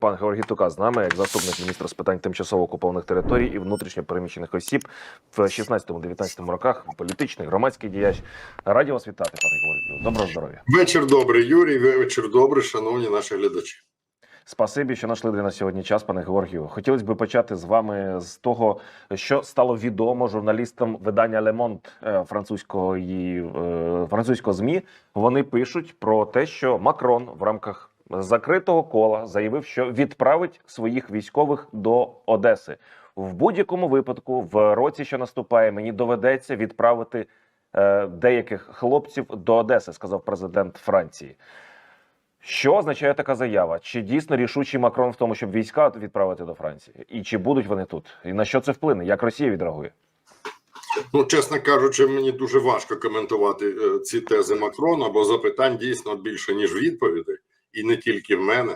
Пан Георгій Тука з нами, як заступник міністра з питань тимчасово окупованих територій і внутрішньо переміщених осіб в 16-19 роках, політичний, громадський діяч. Раді вас вітати, пане Георгію. Доброго здоров'я. Вечір добрий, Юрій. Вечір добрий, шановні наші глядачі. Спасибі, що знайшли для нас сьогодні час, пане Георгію. Хотілося б почати з вами з того, що стало відомо журналістам видання Monde е, французької е, французького змі. Вони пишуть про те, що Макрон в рамках закритого кола заявив, що відправить своїх військових до Одеси. В будь-якому випадку, в році, що наступає, мені доведеться відправити е, деяких хлопців до Одеси, сказав президент Франції. Що означає така заява? Чи дійсно рішучий Макрон в тому, щоб війська відправити до Франції? І чи будуть вони тут? І на що це вплине? Як Росія відреагує? Ну, чесно кажучи, мені дуже важко коментувати е, ці тези Макрона, бо запитань дійсно більше, ніж відповідей, і не тільки в мене.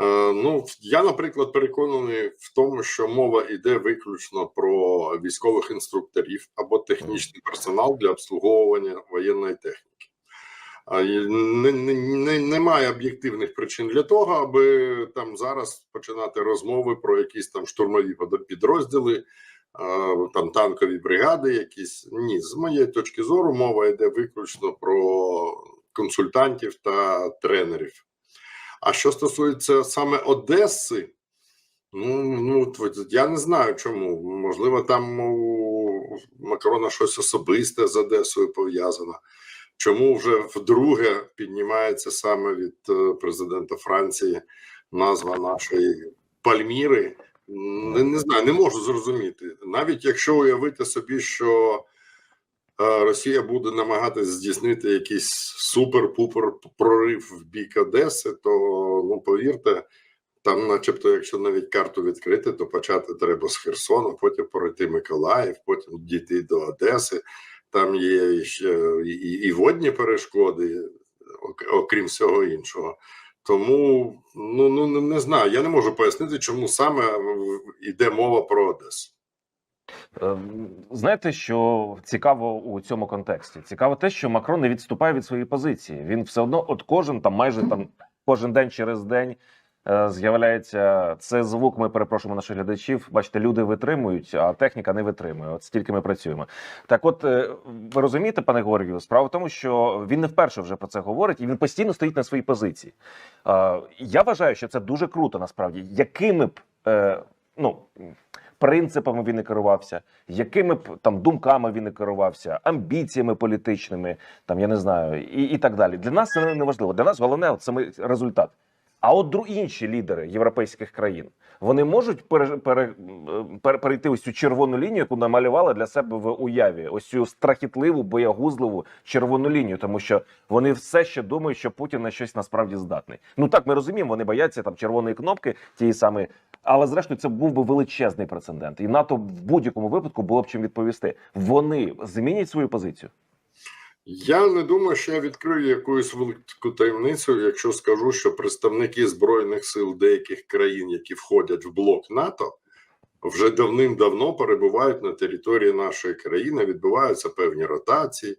Е, ну, я, наприклад, переконаний в тому, що мова йде виключно про військових інструкторів або технічний персонал для обслуговування воєнної техніки. А не, не, не, немає об'єктивних причин для того, аби там зараз починати розмови про якісь там штурмові підрозділи, там танкові бригади. Якісь ні, з моєї точки зору, мова йде виключно про консультантів та тренерів. А що стосується саме Одеси, ну, ну я не знаю чому. Можливо, там у Макрона щось особисте з Одесою пов'язано. Чому вже вдруге піднімається саме від е, президента Франції назва нашої Пальміри? Не, не знаю, не можу зрозуміти. Навіть якщо уявити собі, що Росія буде намагатись здійснити якийсь супер-пупер прорив в бік Одеси, то ну повірте, там, начебто, якщо навіть карту відкрити, то почати треба з Херсона, потім пройти Миколаїв, потім дійти до Одеси. Там є ще і, і водні перешкоди, окрім всього іншого. Тому ну, ну не знаю. Я не можу пояснити, чому саме йде мова про Одесу. Ем, Знаєте, що цікаво у цьому контексті? Цікаво те, що Макрон не відступає від своєї позиції. Він все одно, от кожен там, майже там кожен день через день е, з'являється це звук. Ми перепрошуємо наших глядачів. Бачите, люди витримують, а техніка не витримує. От стільки ми працюємо. Так, от е, ви розумієте, пане Георгію, справа в тому, що він не вперше вже про це говорить, і він постійно стоїть на своїй позиції. Е, Я вважаю, що це дуже круто, насправді, якими б ну. Принципами він не керувався, якими там думками він не керувався, амбіціями політичними, там я не знаю, і, і так далі. Для нас це не важливо. Для нас головне саме результат. А от інші лідери європейських країн вони можуть пере, пере, пере, перейти ось цю червону лінію, яку намалювали для себе в уяві, ось цю страхітливу, боягузливу червону лінію, тому що вони все ще думають, що Путін на щось насправді здатний. Ну так ми розуміємо, вони бояться там червоної кнопки, тієї самої. Але зрештою, це був би величезний прецедент, і НАТО в будь-якому випадку було б чим відповісти. Вони змінять свою позицію. Я не думаю, що я відкрию якусь велику таємницю, якщо скажу, що представники збройних сил деяких країн, які входять в блок НАТО, вже давним-давно перебувають на території нашої країни, відбуваються певні ротації,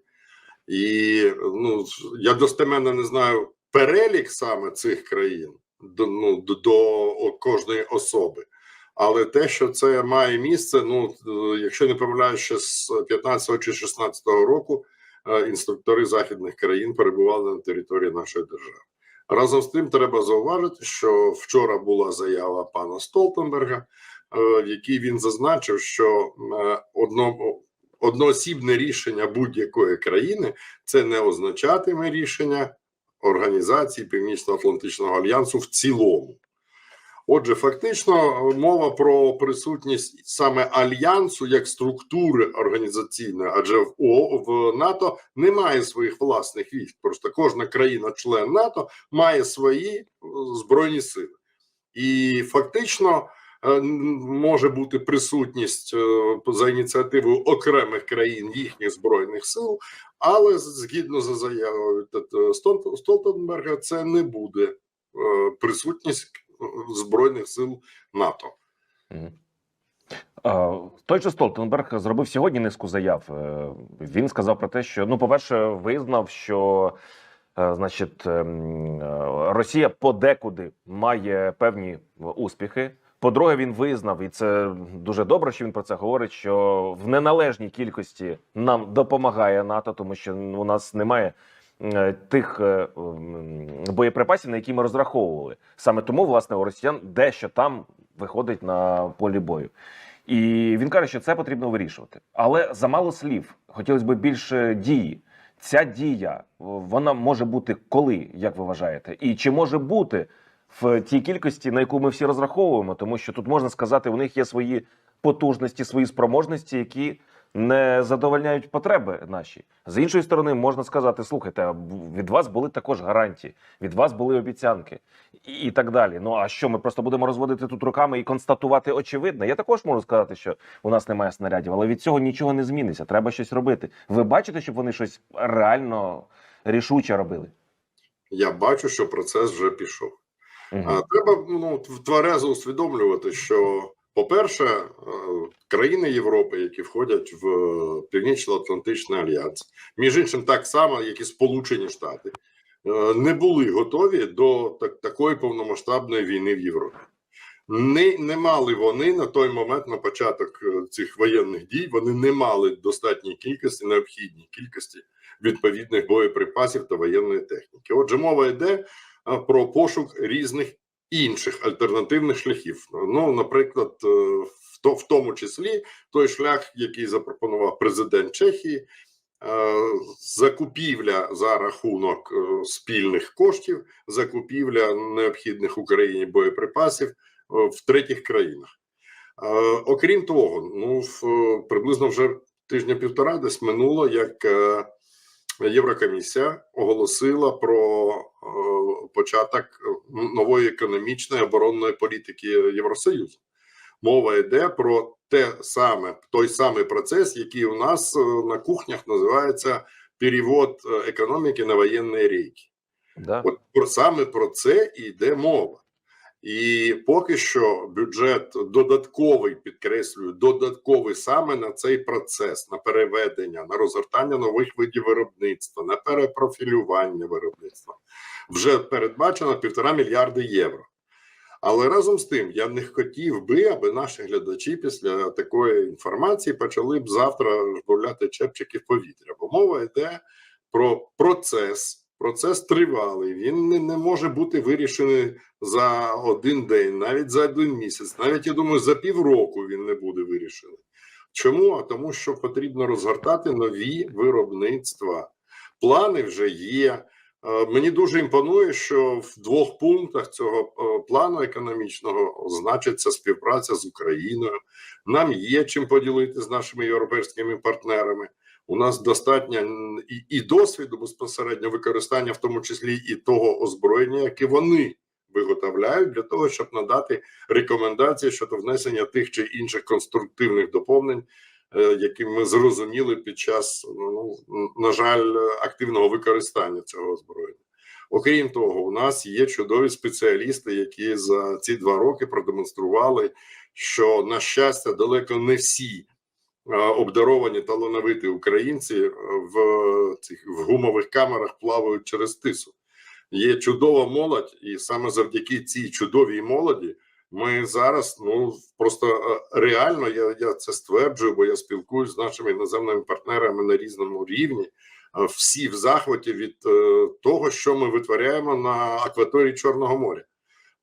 і ну я достеменно не знаю перелік саме цих країн до, ну, до, кожної особи. Але те, що це має місце, ну е, якщо не помиляюсь, з 15 чи 16 року інструктори західних країн перебували на території нашої держави. Разом з тим, треба зауважити, що вчора була заява пана Столтенберга, е, в якій він зазначив, що е, одно, одноосібне рішення будь-якої країни це не означатиме рішення організації Північно-Атлантичного альянсу в цілому. Отже, фактично мова про присутність саме альянсу як структури організаційної, адже в О в НАТО немає своїх власних військ. Просто кожна країна-член НАТО має свої е, збройні сили, і фактично е, може бути присутність е, за ініціативою окремих країн їхніх збройних сил, але згідно за заявою Столтенберга, це не буде присутність збройних сил НАТО. Той же Столтенберг зробив сьогодні низку заяв. Е, Він сказав про те, що ну, по-перше, визнав, що Е, Значить, ем, е, Росія подекуди має певні успіхи. По-друге, він визнав, і це дуже добре, що він про це говорить. Що в неналежній кількості нам допомагає НАТО, тому що у нас немає тих е, боєприпасів, на які ми розраховували. Саме тому, власне, у росіян дещо там виходить на полі бою. І він каже, що це потрібно вирішувати. Але замало слів. Хотілося б більше дії. Ця дія вона може бути коли, як ви вважаєте, і чи може бути в тій кількості, на яку ми всі розраховуємо, тому що тут можна сказати, у них є свої потужності, свої спроможності, які не задовольняють потреби наші. З іншої сторони, можна сказати: слухайте, від вас були також гарантії, від вас були обіцянки і, і так далі. Ну а що ми просто будемо розводити тут руками і констатувати очевидне? Я також можу сказати, що у нас немає снарядів, але від цього нічого не зміниться. Треба щось робити. Ви бачите, щоб вони щось реально рішуче робили? Я бачу, що процес вже пішов. Мгм. А треба ну, тверезо усвідомлювати, що, по-перше, е, країни Європи, які входять в Північно-Атлантичний альянс, між іншим, так само, як і Сполучені Штати, е, не були готові до так, такої повномасштабної війни в Європі. Не, не мали вони на той момент, на початок е, цих воєнних дій, вони не мали достатньої кількості, необхідній кількості відповідних боєприпасів та воєнної техніки. Отже, мова йде про пошук різних інших альтернативних шляхів. Ну, наприклад, е, в, в тому числі той шлях, який запропонував президент Чехії, е, закупівля за рахунок е, спільних коштів, закупівля необхідних Україні боєприпасів в третіх країнах. Окрім того, ну в приблизно вже тижня-півтора десь минуло, як Єврокомісія оголосила про е, початок нової економічної оборонної політики Євросоюзу. Мова йде про те саме, той самий процес, який у нас е, на кухнях називається перевод е, економіки на воєнні рейки. Да? От про саме про це і йде мова. І поки що бюджет додатковий, підкреслюю, додатковий саме на цей процес, на переведення, на розгортання нових видів виробництва, на перепрофілювання виробництва вже передбачено півтора мільярди євро. Але разом з тим я не хотів би, аби наші глядачі після такої інформації почали б завтра жбурляти чепчики в повітря. Бо мова йде про процес. Процес тривалий, він не, не може бути вирішений за один день, навіть за один місяць, навіть я думаю, за півроку він не буде вирішений. Чому? А тому, що потрібно розгортати нові виробництва. Плани вже є. Е, Мені дуже імпонує, що в двох пунктах цього е, плану економічного значиться співпраця з Україною. Нам є чим поділити з нашими європейськими партнерами. У нас достатньо і, і досвіду безпосередньо використання, в тому числі і того озброєння, яке вони виготовляють для того, щоб надати рекомендації щодо внесення тих чи інших конструктивних доповнень, е, які ми зрозуміли під час, ну на жаль, активного використання цього озброєння. Окрім того, у нас є чудові спеціалісти, які за ці два роки продемонстрували, що на щастя далеко не всі обдаровані талановиті українці е, в цих в гумових камерах плавають через тису. Є чудова молодь, і саме завдяки цій чудовій молоді ми зараз ну просто е, реально я, я це стверджую, бо я спілкуюсь з нашими іноземними партнерами на різному рівні. Е, Всі в захваті від е, того, що ми витворяємо на акваторії Чорного моря.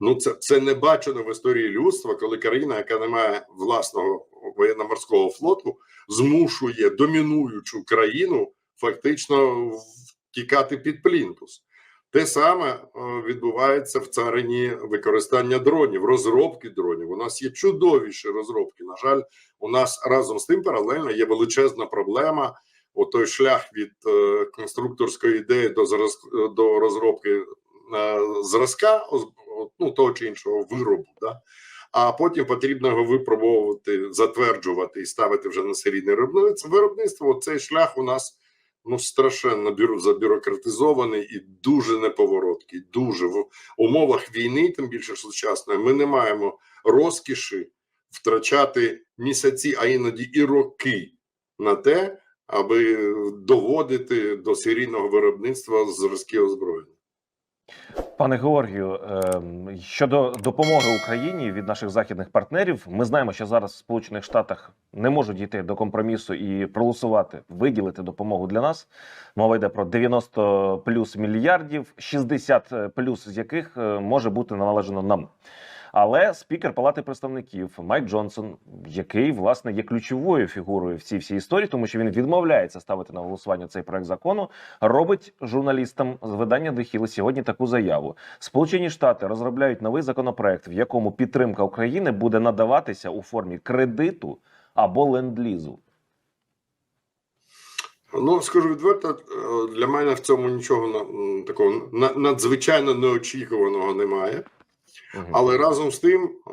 Ну, це, це не бачено в історії людства, коли країна, яка не має власного воєнно-морського флоту, змушує домінуючу країну фактично втікати під плінтус. Те саме е, відбувається в царині використання дронів, розробки дронів. У нас є чудовіші розробки. На жаль, у нас разом з тим паралельно є величезна проблема. Отой шлях від е, конструкторської ідеї до до розробки е, зразка, оз- ну того чи іншого виробу. Да? А потім потрібно його випробовувати, затверджувати і ставити вже на серійне виробництво. Виробництво цей шлях у нас ну страшенно бюро забюрократизований і дуже неповороткий. Дуже в умовах війни, тим більше сучасної, ми не маємо розкіші втрачати місяці, а іноді і роки на те, аби доводити до серійного виробництва зразки озброєння. Пане Георгію, ем, щодо допомоги Україні від наших західних партнерів, ми знаємо, що зараз в Сполучених Штатах не можуть дійти до компромісу і проголосувати, виділити допомогу для нас. Мова йде про 90 плюс мільярдів, 60 плюс з яких е, може бути належено нам. Але спікер Палати представників Майк Джонсон, який власне є ключовою фігурою в цій всій історії, тому що він відмовляється ставити на голосування цей проект закону, робить журналістам з видання The сьогодні таку заяву. Сполучені Штати розробляють новий законопроект, в якому підтримка України буде надаватися у формі кредиту або ленд-лізу. Ну, скажу відверто, е, для мене в цьому нічого такого на- надзвичайно неочікуваного немає. Але разом з тим е,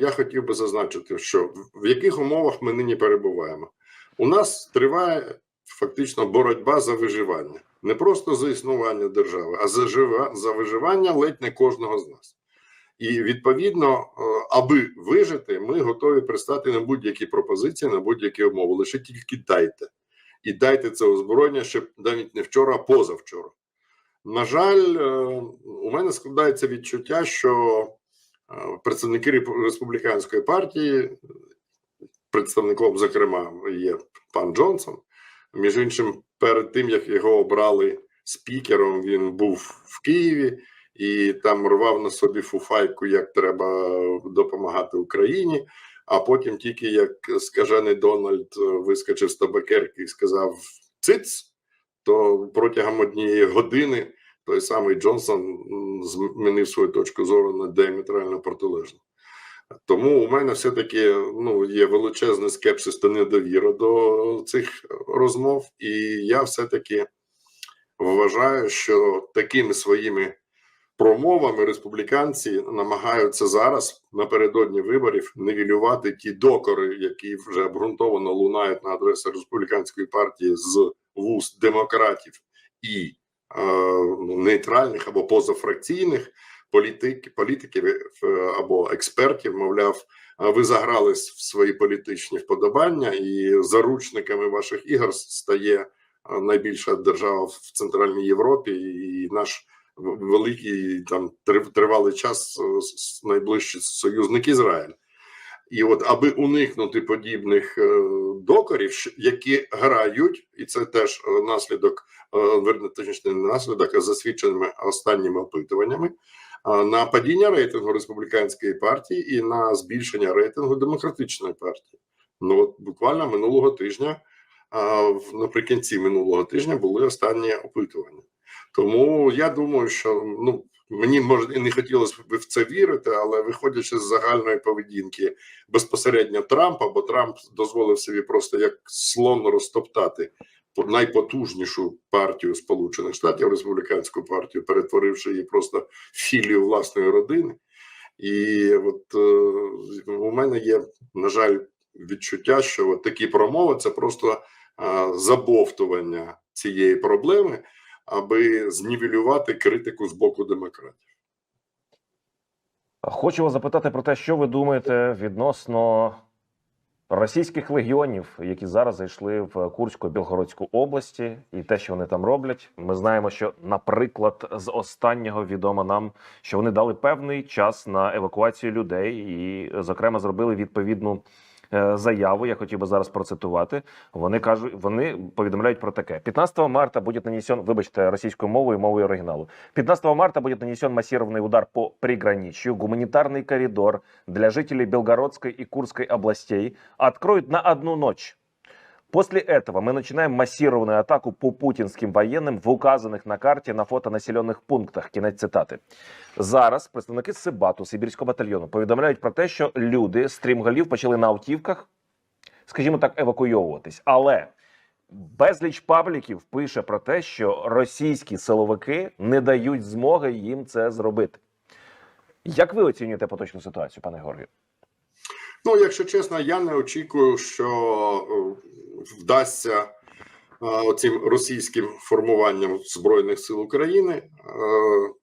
я хотів би зазначити, що в яких умовах ми нині перебуваємо. У нас триває фактично боротьба за виживання, не просто за існування держави, а за жива за виживання ледь не кожного з нас. І відповідно, е, аби вижити, ми готові пристати на будь-які пропозиції, на будь-які умови. Лише тільки дайте. І дайте це озброєння ще навіть не вчора, а позавчора. На жаль, е, у мене складається відчуття, що представники республіканської партії, представником, зокрема, є пан Джонсон. Між іншим, перед тим як його обрали спікером, він був в Києві і там рвав на собі фуфайку, як треба допомагати Україні. А потім, тільки як скажений Дональд е, вискочив з табакерки і сказав циц, то протягом однієї години той самий Джонсон змінив свою точку зору на діаметрально протилежну. Тому у мене все-таки ну, є величезний скепсис та недовіра до цих розмов, і я все-таки вважаю, що такими своїми промовами республіканці намагаються зараз напередодні виборів нивелювати ті докори, які вже обґрунтовано лунають на адресу республіканської партії з вуст демократів і нейтральних або позафракційних політик, політиків е, або експертів, мовляв, а ви заграли в свої політичні вподобання, і заручниками ваших ігор стає е, найбільша держава в Центральній Європі, і наш великий там тривалий час е, найближчий союзник Ізраїль. І от, аби уникнути подібних е, докорів, які грають, і це теж е, наслідок, е, верне, точніше, не наслідок, а засвідченими останніми опитуваннями, на падіння рейтингу республіканської партії і на збільшення рейтингу демократичної партії. Ну от буквально минулого тижня, наприкінці минулого тижня, були останні опитування. Тому я думаю, що ну мені може і не хотілося б в це вірити, але виходячи з загальної поведінки безпосередньо Трампа, бо Трамп дозволив собі просто як слон розтоптати по- найпотужнішу партію Сполучених Штатів, республіканську партію, перетворивши її просто в філію власної родини. І от е, у мене є, на жаль, відчуття, що от такі промови це просто е, забовтування цієї проблеми, аби знівелювати критику з боку демократів. Хочу вас запитати про те, що ви думаєте відносно російських легіонів, які зараз зайшли в Курську Білгородську області, і те, що вони там роблять. Ми знаємо, що, наприклад, з останнього відомо нам, що вони дали певний час на евакуацію людей, і, зокрема, зробили відповідну. Е, Заяву я хотів би зараз процитувати. Вони кажуть, вони повідомляють про таке: 15 марта буде нанесен, вибачте, російською мовою, мовою оригіналу. 15 марта буде нанесен массированный удар по приграничью. Гуманитарный коридор для жителей Белгородской и Курской областей откроют на одну ночь. После этого мы начинаем массированную атаку по путинским военным в указанных на карте на фото населених пунктах. Кінець цитати. Зараз представники Сибату, Сибірського батальйону, повідомляють про те, що люди з Трімгалів почали на автівках, скажімо так, евакуйовуватись. Але безліч пабліків пише про те, що російські силовики не дають змоги їм це зробити. Як ви оцінюєте поточну ситуацію, пане Георгію? Ну, якщо чесно, я не очікую, що е, вдасться е, цим російським формуванням збройних сил України е,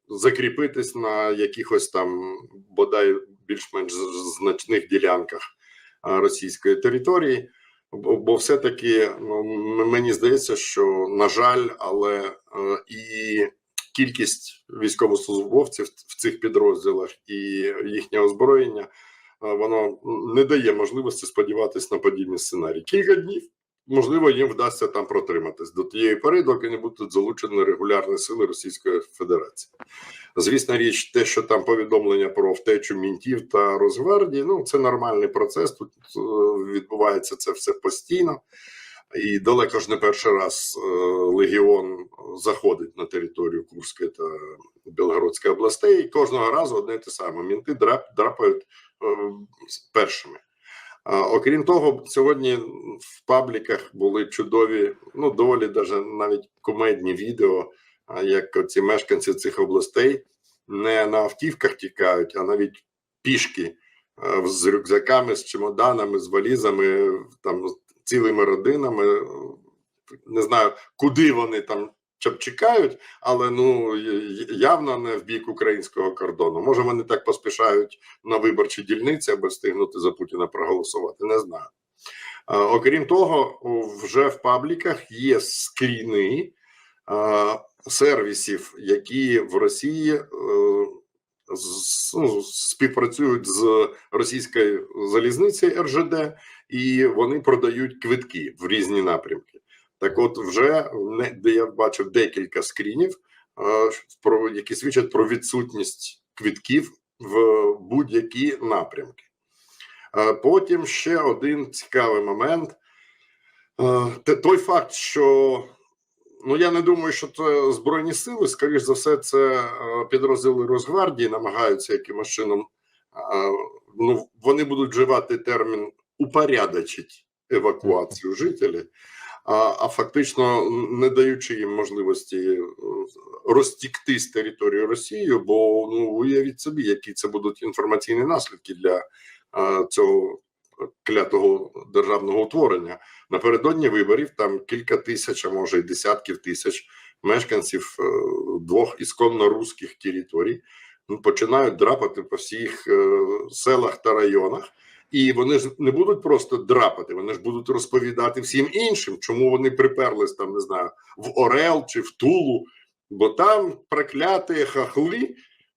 закріпитись на якихось там бодай більш-менш значних ділянках російської території. Бо, все-таки ну, мені здається, що на жаль, але і кількість військовослужбовців в цих підрозділах і їхнє озброєння воно не дає можливості сподіватися на подібні сценарії. Кілька днів можливо їм вдасться там протриматись до тієї пори, доки не будуть залучені регулярні сили Російської Федерації. Звісна річ, те, що там повідомлення про втечу мінтів та Росгвардії, ну це нормальний процес. Тут е, відбувається це все постійно. І далеко ж не перший раз е, легіон заходить на територію Курської та Білгородської областей, і кожного разу одне те саме. Мінти драп, драпають першими. Окрім того, сьогодні в пабліках були чудові, ну доволі даже навіть кумедні відео, як ці мешканці цих областей не на автівках тікають, а навіть пішки е, з рюкзаками, з чемоданами, з валізами, там цілими родинами. Не знаю, куди вони там чекають, але ну явно не в бік українського кордону. Може, вони так поспішають на виборчі дільниці, аби встигнути за Путіна проголосувати. Не знаю. Окрім того, вже в пабліках є скріни сервісів, які в Росії е, ну, співпрацюють з російською залізницею РЖД, і вони продають квитки в різні напрямки. Так, от, вже я бачив декілька скрінів, е, які свідчать про відсутність квитків в будь-які напрямки. Е, Потім ще один цікавий момент. Е, Той факт, що ну я не думаю, що це збройні сили, скоріш за все, це підрозділи Росгвардії намагаються якимось чином. Ну, вони будуть вживати термін упорядочить евакуацію жителів, а, а фактично не даючи їм можливості е, розтікти з території Росії, бо ну уявіть собі, які це будуть інформаційні наслідки для е, цього клятого державного утворення. Напередодні виборів там кілька тисяч, а може й десятків тисяч мешканців е, двох ісконно руських територій ну, починають драпати по всіх селах та районах. І вони ж не будуть просто драпати, вони ж будуть розповідати всім іншим, чому вони приперлись там, не знаю, в Орел чи в Тулу, бо там прокляті хахли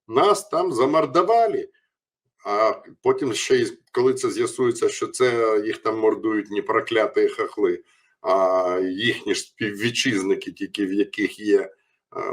нас там замордовали. А потім ще й коли це з'ясується, що це їх там мордують не прокляті хахли, а їхні ж співвітчизники, тільки в яких є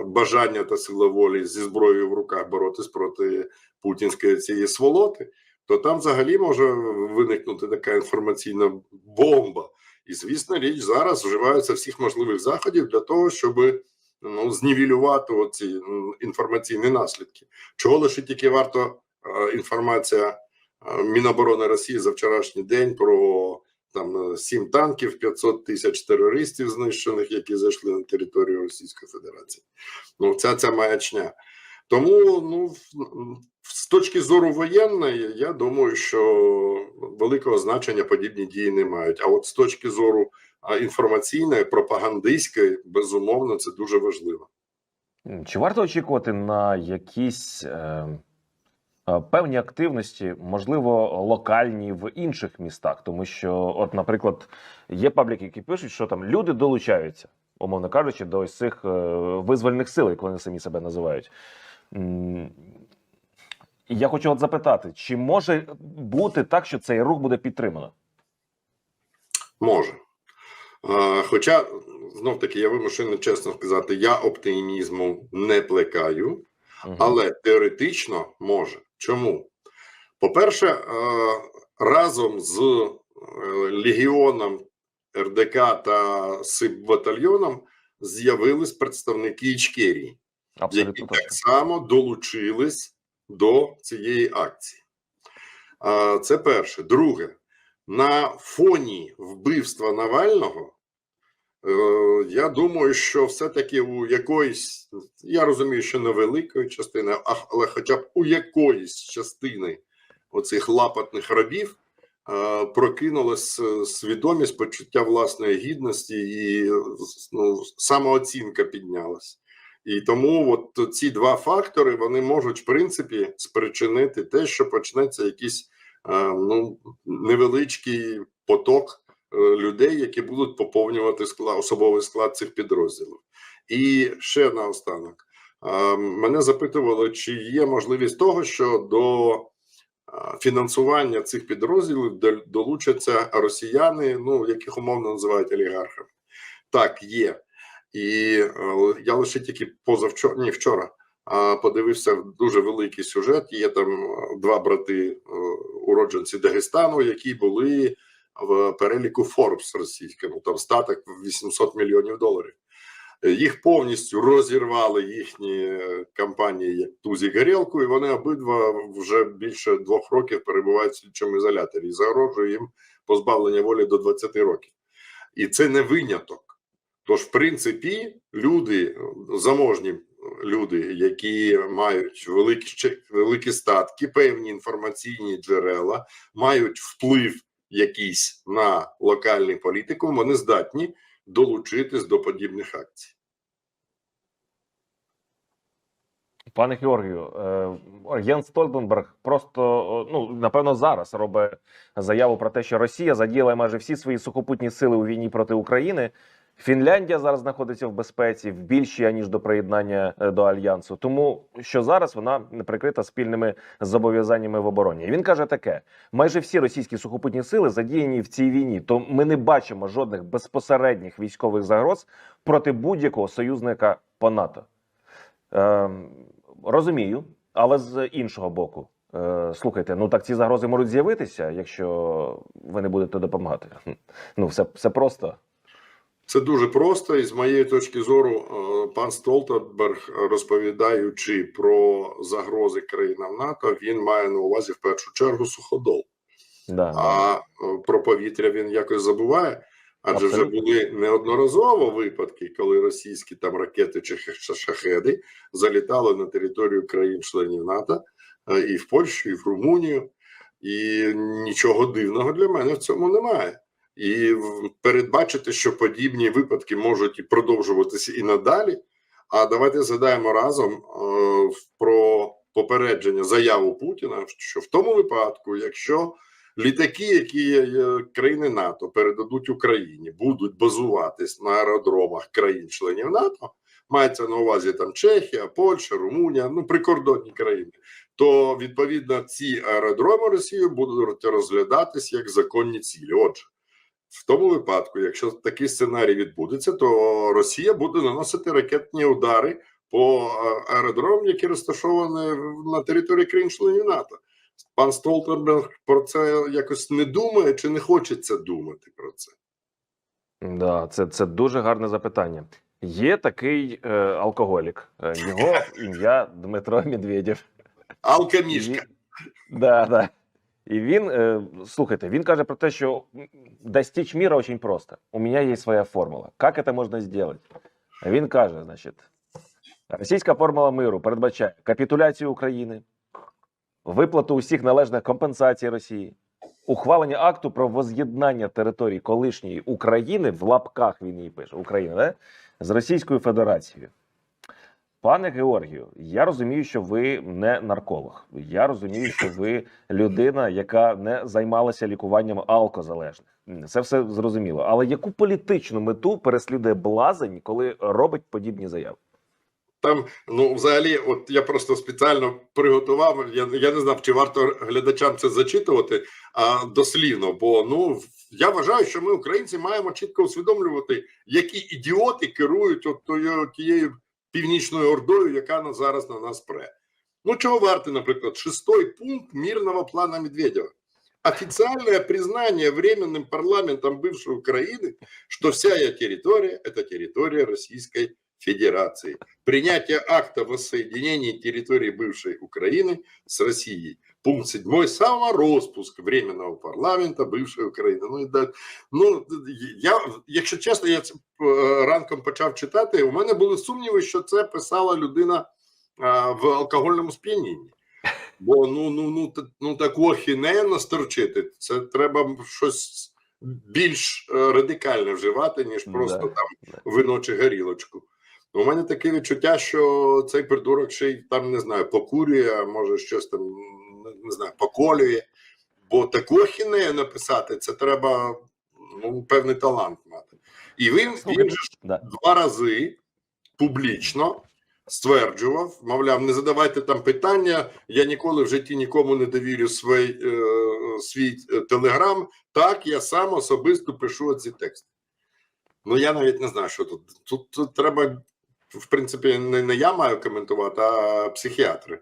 бажання та сила волі зі зброєю в руках боротись проти путінської цієї сволоти, то там взагалі може виникнути така інформаційна бомба. І звісно, річ зараз вживаються всіх можливих заходів для того, щоб ну, знівелювати оці інформаційні наслідки. Чого лише тільки варто е, інформація е, Міноборони Росії за вчорашній день про там е, сім танків, 500 тисяч терористів знищених, які зайшли на територію Російської Федерації. Ну, ця ця маячня. Тому, ну, з точки зору воєнної, я думаю, що великого значення подібні дії не мають. А от з точки зору інформаційної, пропагандистської, безумовно, це дуже важливо. Чи варто очікувати на якісь е, е, певні активності, можливо, локальні в інших містах? Тому що, от, наприклад, є пабліки, які пишуть, що там люди долучаються, умовно кажучи, до ось цих е, визвольних сил, як вони самі себе називають. Я хочу от запитати, чи може бути так, що цей рух буде підтримано? Може. Хоча, знов таки, я вимушений чесно сказати, я оптимізму не плекаю. Але теоретично може. Чому? По-перше, е, разом з е, Легіоном РДК та СИБ-батальйоном з'явились представники Ічкерії, Абсолютно які так само долучились до цієї акції. Це перше. Друге, на фоні вбивства Навального. Е, Я думаю, що все-таки у якоїсь, я розумію, що невеликої частини, але хоча б у якоїсь частини оцих лапатних рабів е, прокинулась е, свідомість почуття власної гідності і ну, самооцінка піднялась. І тому от ці два фактори вони можуть, в принципі, спричинити те, що почнеться якийсь е, ну, невеличкий поток е, людей, які будуть поповнювати склад, особовий склад цих підрозділів. І ще наостанок. Е, Мене запитували, чи є можливість того, що до фінансування цих підрозділів дол- долучаться росіяни, ну яких умовно називають олігархами. Так, є. І е, я лише тільки позавчора, ні, вчора подивився дуже великий сюжет. Є там е, два брати, е, уродженці Дагестану, які були в переліку Forbes російському, там статок в 800 мільйонів доларів. Їх повністю розірвали їхні компанії, як Тузі Горілку, і вони обидва вже більше двох років перебувають в слідчому ізоляторі і загрожує їм позбавлення волі до 20 років. І це не виняток. Тож, в принципі, люди, заможні люди, які мають великі, великі статки, певні інформаційні джерела, мають вплив якийсь на локальний політикум, вони здатні долучитись до подібних акцій. Пане Георгію, е, Єн Стольтенберг просто ну напевно зараз робить заяву про те, що Росія задіяла майже всі свої сухопутні сили у війні проти України. Фінляндія зараз знаходиться в безпеці в більшій аніж до приєднання е, до альянсу, тому що зараз вона не прикрита спільними зобов'язаннями в обороні. І він каже таке: майже всі російські сухопутні сили задіяні в цій війні, то ми не бачимо жодних безпосередніх військових загроз проти будь-якого союзника по НАТО. Ем, розумію, але з іншого боку, е, слухайте, ну так ці загрози можуть з'явитися, якщо ви не будете допомагати. Ну, все, все просто. Це дуже просто, і з моєї точки зору, е, пан Столтенберг, розповідаючи про загрози країнам НАТО, він має на увазі в першу чергу суходол. Да. А е, про повітря він якось забуває. Адже вже були неодноразово випадки, коли російські там ракети чи ша- шахеди залітали на територію країн-членів НАТО е, і в Польщу, і в Румунію. І нічого дивного для мене в цьому немає. І передбачити, що подібні випадки можуть і продовжуватися і надалі. А давайте згадаємо разом е, про попередження заяву Путіна, що в тому випадку, якщо літаки, які країни НАТО передадуть Україні, будуть базуватись на аеродромах країн-членів НАТО, мається на увазі там Чехія, Польща, Румунія, ну прикордонні країни, то відповідно ці аеродроми Росії будуть розглядатись як законні цілі. Отже, в тому випадку, якщо такий сценарій відбудеться, то Росія буде наносити ракетні удари по е, аеродромам, які розташовані на території країн-членів НАТО. Пан Столтенберг про це якось не думає чи не хочеться думати про це. Да, це, це дуже гарне запитання. Є такий е, алкоголік, е, його ім'я Дмитро Медведєв. Алкамішка. Да, да. І він, е, слухайте, він каже про те, що достичь мира очень просто. У меня есть своя формула. Как это можно сделать? А Він каже, значить, російська формула миру передбачає капітуляцію України, виплату усіх належних компенсацій Росії, ухвалення акту про воз'єднання територій колишньої України в лапках він її пише Україна, да? з Російською Федерацією. Пане Георгію, я розумію, що ви не нарколог. Я розумію, що ви людина, яка не займалася лікуванням алкозалежних. Це все зрозуміло. Але яку політичну мету переслідує блазень, коли робить подібні заяви? Там, ну, взагалі, от я просто спеціально приготував. Я, я не знав, чи варто глядачам це зачитувати а, дослівно. Бо ну я вважаю, що ми, українці, маємо чітко усвідомлювати, які ідіоти керують от тою тією північною ордою, яка на зараз на нас пре. Ну, чого варти, наприклад, шестой пункт мирного плана Медведева. Официальное признание Временным парламентом бывшей Украины, что вся ее территория – это территория Российской Федерации. Принятие акта воссоединения территории бывшей Украины с Россией. Пункт 7. Самороспуск Временного парламента бывшей України. Ну, і да, ну, я, якщо чесно, я це е, ранком почав читати, у мене були сумніви, що це писала людина а, в алкогольному сп'янінні. Бо ну, ну, ну, т- ну таку ахінею насторчити, це треба щось більш е, радикальне вживати, ніж просто Да, там вино чи горілочку. У мене таке відчуття, що цей придурок ще й там не знаю, покурює, а може щось там не- знаю, поколює. Бо таку ахінею написати, це треба ну, певний талант мати. І він, він же Да. два рази публічно стверджував, мовляв, не задавайте там питання. Я ніколи в житті нікому не довірю свій, е, свій е, телеграм. Так, я сам особисто пишу ці тексти. Ну я навіть не знаю, що тут. Тут, тут треба, в принципі, не, не я маю коментувати, а психіатри.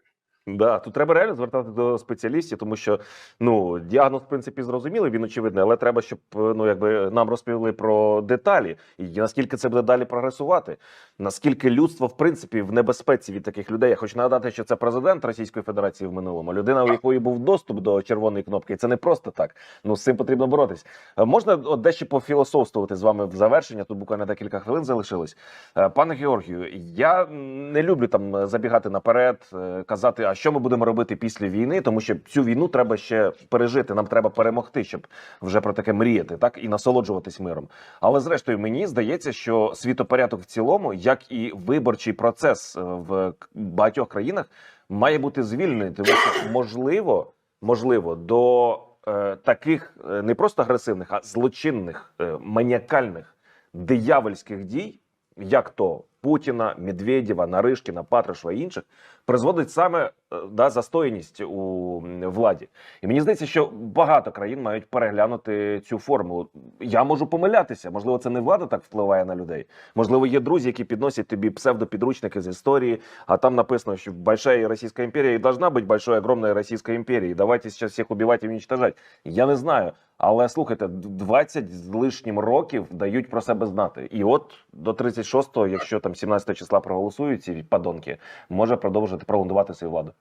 Да, тут треба реально звертати до спеціалістів, тому що ну діагноз, в принципі, зрозумілий, він очевидний, але треба, щоб е, ну якби нам розповіли про деталі і наскільки це буде далі прогресувати, наскільки людство в принципі в небезпеці від таких людей. Я хочу нагадати, що це президент Російської Федерації в минулому, людина, у якої був доступ до червоної кнопки. І це не просто так. Ну з цим потрібно боротись. Е, Можна от дещо пофілософствувати з вами в завершення. Тут буквально декілька хвилин залишилось. Е, Пане Георгію, я не люблю там забігати наперед, казати, а що ми будемо робити після війни, тому що цю війну треба ще пережити. Нам треба перемогти, щоб вже про таке мріяти, так і насолоджуватись миром. Але зрештою, мені здається, що світопорядок в цілому, як і виборчий процес е, в багатьох країнах, має бути звільнений, тому що можливо, можливо, до е, таких е, не просто агресивних, а злочинних, е, маніакальних диявольських дій, як то Путіна, Медведєва, Наришкіна, Патрушева і інших, призводить саме е, да, застояність у владі. І мені здається, що багато країн мають переглянути цю формулу. Я можу помилятися. Можливо, це не влада так впливає на людей. Можливо, є друзі, які підносять тобі псевдопідручники з історії, а там написано, що большая Російська імперія і должна бути большой, огромная Російська імперія. Давайте зараз всіх убивати і уничтожать. Я не знаю. Але слухайте, 20 з лишнім років дають про себе знати. І от до 36-го, якщо там 17 числа проголосують ці падонки, може продовжити пролонгувати свою владу.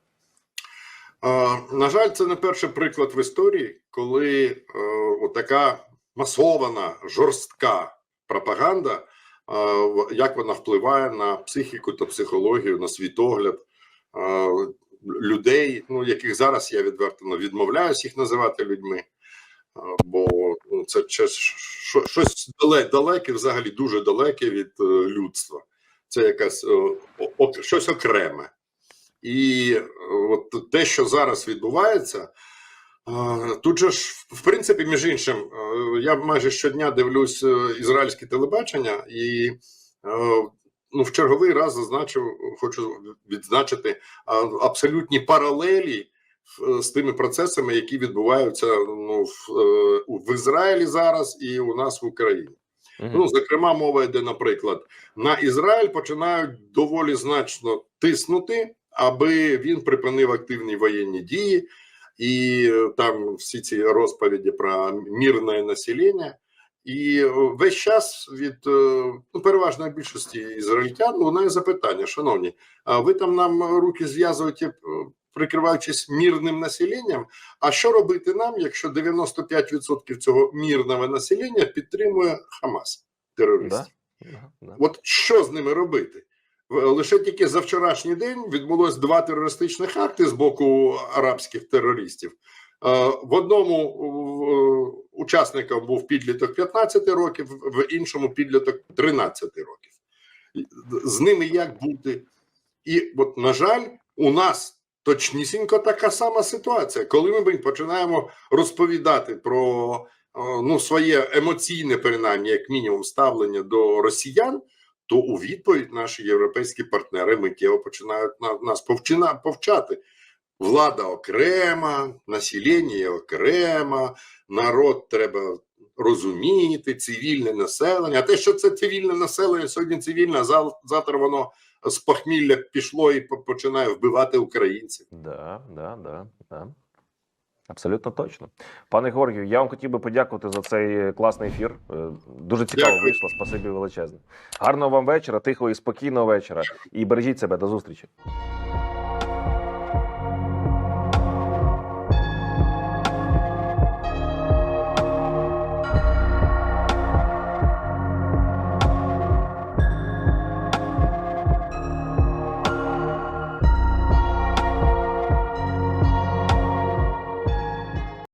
А, на жаль, це не перший приклад в історії, коли е, така масована, жорстка пропаганда, е, як вона впливає на психіку та психологію, на світогляд е, людей, ну яких зараз я відверто ну, відмовляюсь їх називати людьми. е, Бо ну, це щось дале- далеке, взагалі дуже далеке від е, людства. Це якась е, щось окреме. І е, от те, що зараз відбувається, е, тут же ж, в принципі, між іншим, я майже щодня дивлюсь ізраїльське телебачення, і ну, в черговий раз зазначив, хочу відзначити абсолютні паралелі з тими процесами, які відбуваються ну, в Ізраїлі зараз і у нас в Україні. Ну, зокрема, мова йде, наприклад, на Ізраїль починають доволі значно тиснути, аби він припинив активні воєнні дії, і е, там всі ці розповіді про мирне населення. І е, весь час від е, ну, переважної більшості ізраїльтян лунає запитання: шановні, а ви там нам руки зв'язуєте, прикриваючись мирним населенням? А що робити нам, якщо 95% цього мирного населення підтримує Хамас терористів? Да. Да. От що з ними робити? Лише тільки за вчорашній день відбулось два терористичних акти з боку арабських терористів. Е, В одному учасником був підліток 15 років, в іншому підліток 13 років. З ними як бути? І от, на жаль, у нас точнісінько така сама ситуація. Коли ми починаємо розповідати про е, ну, своє емоційне, принаймні, як мінімум, ставлення до росіян, то у відповідь наші європейські партнери миттєво починають на- нас повчати. Влада окрема, населення окремо, народ треба розуміти, цивільне населення. А те, що це цивільне населення, сьогодні цивільне, завтра воно з похмілля пішло і починає вбивати українців. Да, да, да, да. Абсолютно точно. Пане Георгію, я вам хотів би подякувати за цей класний ефір. Е, Дуже цікаво Дякую. вийшло. Спасибі величезне. Гарного вам вечора, тихого і спокійного вечора. І бережіть себе. До зустрічі.